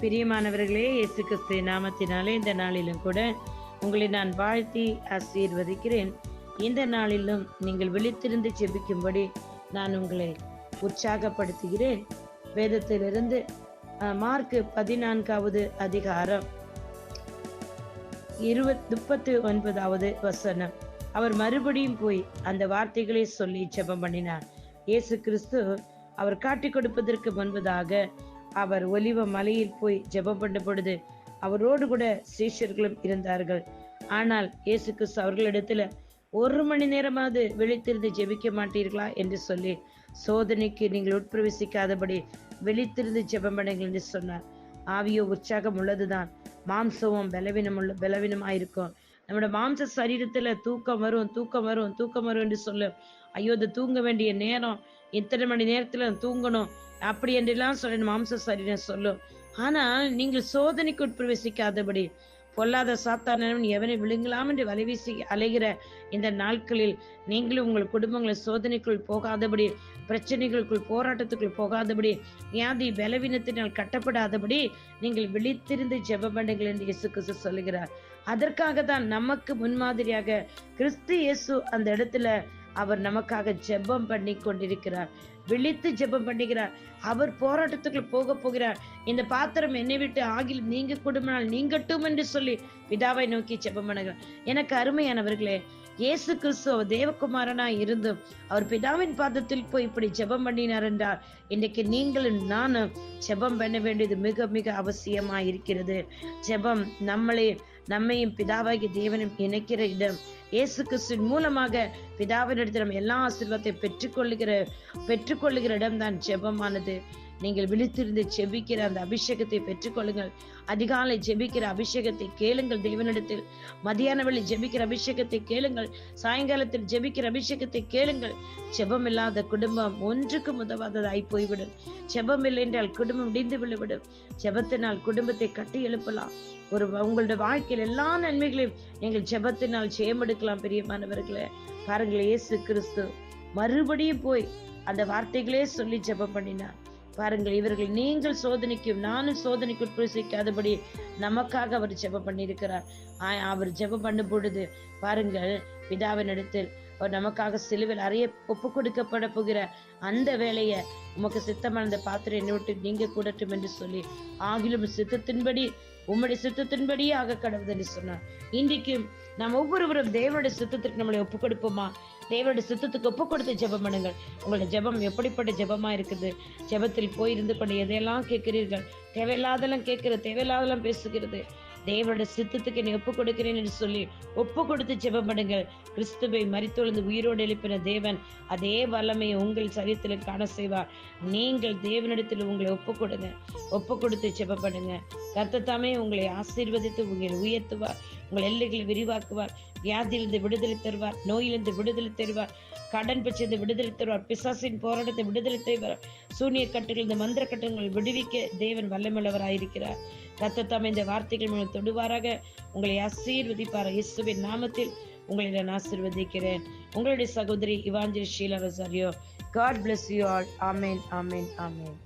பிரியமானவர்களே இயேசு கிறிஸ்து நாமத்தினாலே இந்த நாளிலும் கூட உங்களை நான் வாழ்த்தி ஆசீர்வதிக்கிறேன். இந்த நாளிலும் நீங்கள் விழித்திருந்து ஜெபிக்கும்படி நான் உங்களை உற்சாகப்படுத்துகிறேன். வேதத்திலிருந்து மார்க் பதினான்காவது அதிகாரம் இருபத் முப்பத்து ஒன்பதாவது வசனம். அவர் மறுபடியும் போய் அந்த வார்த்தைகளை சொல்லி ஜெபம் பண்ணினார். இயேசு கிறிஸ்து அவர் காட்டிக் கொடுப்பதற்கு முன்பதாக அவர் ஒலிவ மலையில் போய் ஜெபம் பண்ண பொழுது அவரோடு கூட சீஷர்களும் இருந்தார்கள். ஆனால் இயேசு கிறிஸ்து அவர்களிடத்துல ஒரு மணி நேரமாவது விழித்திருந்து ஜெபிக்க மாட்டீர்களா என்று சொல்லி சோதனைக்கு நீங்கள் உட்பிரவேசிக்காதபடி விழித்திருந்து ஜெபம் பண்ணுங்கள் என்று சொன்னார். ஆவியோ உற்சாகம் உள்ளதுதான். மாம்சமும் பலவீனம் உள்ள பலவீனமாயிருக்கும். நம்மளோட மாம்ச சரீரத்துல தூக்கம் வரும் தூக்கம் வரும் தூக்கம் வரும் என்று சொல்லும். ஐயோ இது தூங்க வேண்டிய நேரம். இத்தனை மணி நேரத்துல தூங்கணும். அப்படி என்றெல்லாம் சொல்ல மாம்ச சரீரம் சொல்லும் ஆனால் நீங்கள் சோதனைக்கு உட்பிரவேசிக்காதபடி பொல்லாத சாத்தானவன் எவனை விழுங்கலாம் என்று வலைவீசி அலைகிற இந்த நாட்களில் நீங்களும் உங்கள் குடும்பங்களை சோதனைக்குள் போகாதபடி பிரச்சனைகளுக்குள் போராட்டத்துக்குள் போகாதபடி வியாதி பலவீனத்தினால் கட்டப்படாதபடி நீங்கள் விழித்திருந்து ஜெப பண்ணுங்கள் என்று இயேசு கிறிஸ்து சொல்லுகிறார். அதற்காக தான் நமக்கு முன்மாதிரியாக கிறிஸ்து இயேசு அந்த இடத்துல அவர் நமக்காக ஜெபம் பண்ணி கொண்டிருக்கிறார். விழித்து ஜெபம் பண்ணுகிறார். அவர் போராட்டத்துக்குள் போக போகிறார். இந்த பாத்திரம் என்னை விட்டு ஆகில் நீங்க குடும்பினால் நீங்கட்டும் என்று சொல்லி பிதாவை நோக்கி ஜெபம் பண்ணுகிறார். எனக்கு அருமையானவர்களே இயேசு கிறிஸ்து அவர் தேவகுமாரனா இருந்தும் அவர் பிதாவின் பாதத்தில் போய் இப்படி ஜெபம் பண்ணினார் என்றால் இன்றைக்கு நீங்களும் நானும் ஜெபம் பண்ண வேண்டியது மிக மிக அவசியமா இருக்கிறது ஜெபம் நம்மளே நம்மையும் பிதாவாகி தேவனும் இணைக்கிற இடம் இயேசு கிறிஸ்துவின் மூலமாக பிதாவினிடத்தில் நம்ம எல்லா ஆசீர்வாதத்தை பெற்றுக்கொள்ளுகிற பெற்றுக்கொள்ளுகிற இடம்தான் ஜெபமானது. நீங்கள் விழித்திருந்து ஜெபிக்கிற அந்த அபிஷேகத்தை பெற்றுக்கொள்ளுங்கள். அதிகாலை ஜெபிக்கிற அபிஷேகத்தை கேளுங்கள் தேவனிடத்தில். மதியான வேளை ஜெபிக்கிற அபிஷேகத்தை கேளுங்கள். சாயங்காலத்தில் ஜெபிக்கிற அபிஷேகத்தை கேளுங்கள். ஜெபம் இல்லாத குடும்பம் ஒன்றுக்கும் உதவாததாய் போய்விடும். ஜெபம் இல்லை என்றால் குடும்பம் இடிந்து விழுவிடும். ஜெபத்தினால் குடும்பத்தை கட்டி எழுப்பலாம். ஒரு உங்களுடைய வாழ்க்கையில் எல்லா நன்மைகளையும் நீங்கள் ஜெபத்தினால் ஜெயமெடுக்கலாம் பிரியமானவர்களே பாருங்கள் இயேசு கிறிஸ்து மறுபடியும் போய் அந்த வார்த்தைகளே சொல்லி ஜெபம் பண்ணினார். பாருங்கள் இவர்கள் நீங்கள் சோதனைக்கும் நானும் சோதனைக்கு உட்பிரசிக்காதபடி நமக்காக அவர் ஜெபம் பண்ணியிருக்கிறார். அவர் ஜெபம் பண்ணும் பொழுது பாருங்கள் பிதாவின் இடத்தில் அவர் நமக்காக சிலுவில் அறைய ஒப்பு கொடுக்கப்பட போகிற அந்த வேலையை உமக்கு சித்தமான பாத்திரம் என்னை விட்டு நீங்க கூடட்டும் என்று சொல்லி ஆகிலும் சித்தத்தின்படி உம்முடைய சித்தத்தின்படியே ஆக கடவுது என்று சொன்னார். இன்றைக்கும் நாம் ஒவ்வொருவரும் தேவனுடைய சித்தத்திற்கு நம்மளை ஒப்பு கொடுப்போமா? தேவனுடைய சித்தத்துக்கு ஒப்பு கொடுத்து ஜெபம் பண்ணுங்கள். உங்களுடைய ஜெபம் எப்படிப்பட்ட ஜெபமா இருக்குது? ஜெபத்தில் போய் இருந்து கொண்டு எதையெல்லாம் கேட்கிறீர்கள்? தேவையில்லாதெல்லாம் கேட்கிறது தேவையில்லாதெல்லாம் பேசுகிறது. தேவனுடைய சித்தத்துக்கு என்னை ஒப்பு கொடுக்கிறேன் என்று சொல்லி ஒப்பு கொடுத்து ஜெபம் பண்ணுங்கள் கிறிஸ்துவை மறித்தொழுந்து உயிரோடு எழுப்பின தேவன் அதே வல்லமையை உங்கள் சரீரத்தில் காண செய்வார். நீங்கள் தேவனிடத்தில் உங்களை ஒப்பு கொடுங்க. ஒப்பு கொடுத்து ஜெபம் பண்ணுங்க கர்த்தத்தாமே உங்களை ஆசீர்வதித்து உங்களை உயர்த்துவார். உங்கள் எல்லைகளை விரிவாக்குவார். வியாதியிலிருந்து விடுதலை தருவார் நோயிலிருந்து விடுதலை தருவார் கடன் பிரச்சனை விடுதலை தருவார் பிசாசின் போராட்டத்தை விடுதலை தருவார். சூனிய கட்டுகளிலிருந்து மந்திர கட்டுகளை விடுவிக்க தேவன் வல்லமுள்ளவராயிருக்கிறார் கர்த்தத்தாமே இந்த வார்த்தைகள் மூலம் தொடுவாராக. உங்களை ஆசீர்வதிப்பார் இயேசுவின் நாமத்தில் உங்களை நான் ஆசீர்வதிக்கிறேன். உங்களுடைய சகோதரி Evangeline Sheela Rosario God bless you all amen amen amen